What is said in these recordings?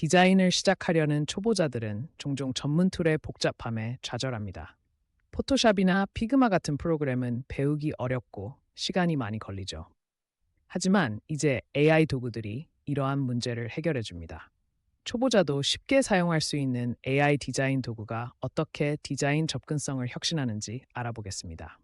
디자인을 시작하려는 초보자들은 종종 전문 툴의 복잡함에 좌절합니다. 포토샵이나 피그마 같은 프로그램은 배우기 어렵고 시간이 많이 걸리죠. 하지만 이제 AI 도구들이 이러한 문제를 해결해 줍니다. 초보자도 쉽게 사용할 수 있는 AI 디자인 도구가 어떻게 디자인 접근성을 혁신하는지 알아보겠습니다.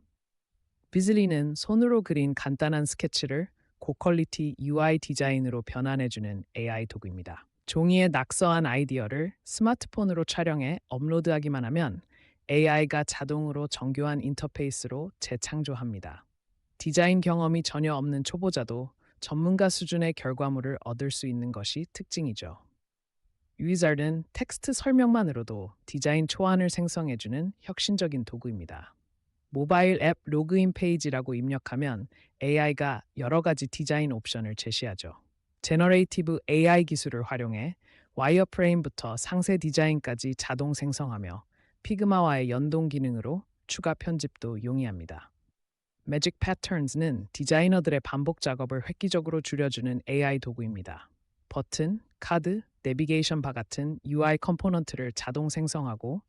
비즐리는 손으로 그린 간단한 스케치를 고퀄리티 UI 디자인으로 변환해주는 AI 도구입니다. 종이에 낙서한 아이디어를 스마트폰으로 촬영해 업로드하기만 하면 AI가 자동으로 정교한 인터페이스로 재창조합니다. 디자인 경험이 전혀 없는 초보자도 전문가 수준의 결과물을 얻을 수 있는 것이 특징이죠. 위자rd은 텍스트 설명만으로도 디자인 초안을 생성해주는 혁신적인 도구입니다. 모바일 앱 로그인 페이지라고 입력하면 AI가 여러 가지 디자인 옵션을 제시하죠. 제너레이티브 AI 기술을 활용해 와이어프레임부터 상세 디자인까지 자동 생성하며 피그마와의 연동 기능으로 추가 편집도 용이합니다. 매직 패턴즈는 디자이너들의 반복 작업을 획기적으로 줄여주는 AI 도구입니다. 버튼, 카드, 내비게이션 바 같은 UI 컴포넌트를 자동 생성하고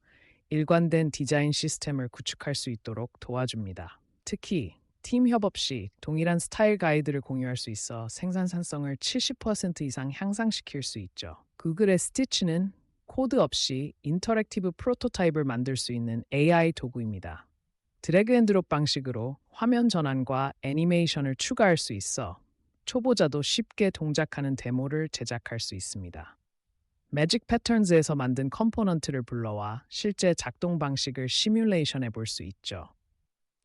일관된 디자인 시스템을 구축할 수 있도록 도와줍니다. 특히 팀 협업 시 동일한 스타일 가이드를 공유할 수 있어 생산성을 70% 이상 향상시킬 수 있죠. 구글의 스티치는 코드 없이 인터랙티브 프로토타입을 만들 수 있는 AI 도구입니다. 드래그 앤 드롭 방식으로 화면 전환과 애니메이션을 추가할 수 있어 초보자도 쉽게 동작하는 데모를 제작할 수 있습니다. 매직 패턴즈에서 만든 컴포넌트를 불러와 실제 작동 방식을 시뮬레이션해 볼 수 있죠.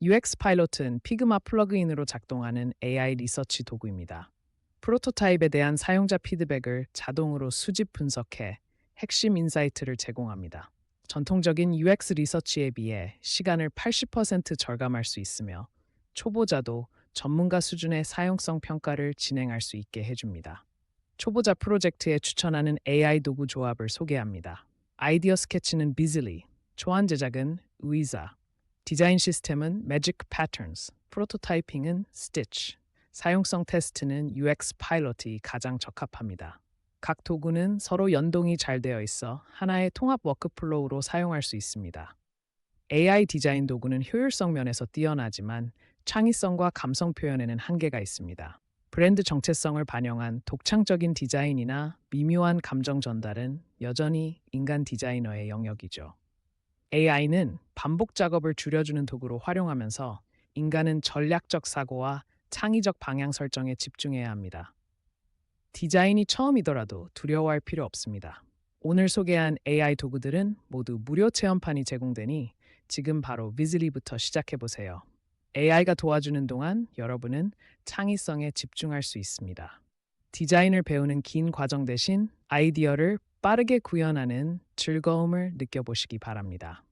UX 파일럿은 피그마 플러그인으로 작동하는 AI 리서치 도구입니다. 프로토타입에 대한 사용자 피드백을 자동으로 수집 분석해 핵심 인사이트를 제공합니다. 전통적인 UX 리서치에 비해 시간을 80% 절감할 수 있으며 초보자도 전문가 수준의 사용성 평가를 진행할 수 있게 해줍니다. 초보자 프로젝트에 추천하는 AI 도구 조합을 소개합니다. 아이디어 스케치는 비즐리, 초안 제작은 의자, 디자인 시스템은 Magic Patterns, 프로토타이핑은 Stitch, 사용성 테스트는 UX 파일럿이 가장 적합합니다. 각 도구는 서로 연동이 잘 되어 있어 하나의 통합 워크플로우로 사용할 수 있습니다. AI 디자인 도구는 효율성 면에서 뛰어나지만 창의성과 감성 표현에는 한계가 있습니다. 브랜드 정체성을 반영한 독창적인 디자인이나 미묘한 감정 전달은 여전히 인간 디자이너의 영역이죠. AI는 반복 작업을 줄여주는 도구로 활용하면서 인간은 전략적 사고와 창의적 방향 설정에 집중해야 합니다. 디자인이 처음이더라도 두려워할 필요 없습니다. 오늘 소개한 AI 도구들은 모두 무료 체험판이 제공되니 지금 바로 비즐리부터 시작해 보세요. AI가 도와주는 동안 여러분은 창의성에 집중할 수 있습니다. 디자인을 배우는 긴 과정 대신 아이디어를 빠르게 구현하는 즐거움을 느껴보시기 바랍니다.